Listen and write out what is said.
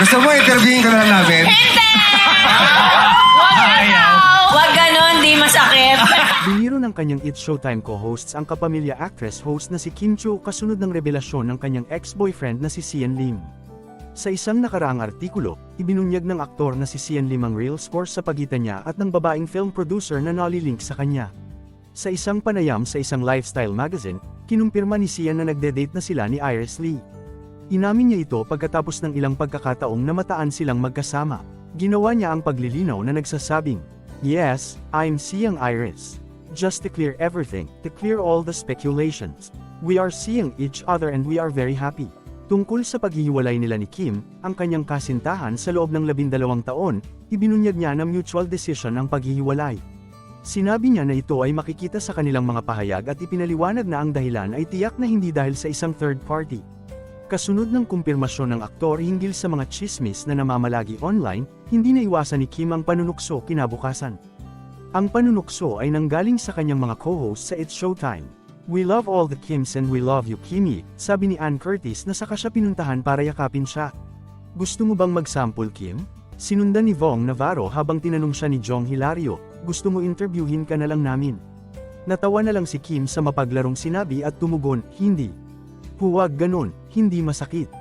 Gusto mo, interviewin ka na lang namin? Wag ganon, di masakit. Biniro ng kanyang It's Showtime co-hosts ang kapamilya actress host na si Kim Cho kasunod ng revelasyon ng kanyang ex-boyfriend na si Sian Lim. Sa isang nakaraang artikulo, ibinunyag ng aktor na si Sian Lim ang real score sa pagitan niya at ng babaeng film producer na nolilink sa kanya. Sa isang panayam sa isang lifestyle magazine, kinumpirma ni Sian na nagde-date na sila ni Iris Lee. Inamin niya ito pagkatapos ng ilang pagkakataong namataan silang magkasama. Ginawa niya ang paglilinaw na nagsasabing, Yes, I'm seeing Iris. Just to clear everything, to clear all the speculations. We are seeing each other and we are very happy. Tungkol sa paghihiwalay nila ni Kim, ang kanyang kasintahan sa loob ng labindalawang taon, ibinunyag niya na mutual decision ang paghihiwalay. Sinabi niya na ito ay makikita sa kanilang mga pahayag at ipinaliwanag na ang dahilan ay tiyak na hindi dahil sa isang third party. Kasunod ng kumpirmasyon ng aktor hinggil sa mga chismis na namamalagi online, hindi naiwasan ni Kim ang panunukso kinabukasan. Ang panunukso ay nanggaling sa kanyang mga co-host sa It's Showtime. We love all the Kims and we love you Kimi, sabi ni Ann Curtis na saka siya pinuntahan para yakapin siya. Gusto mo bang magsample Kim? Sinundan ni Vong Navarro habang tinanong siya ni Jong Hilario, gusto mo interviewin ka na lang namin. Natawa na lang si Kim sa mapaglarong sinabi at tumugon, hindi. Huwag ganon, hindi masakit.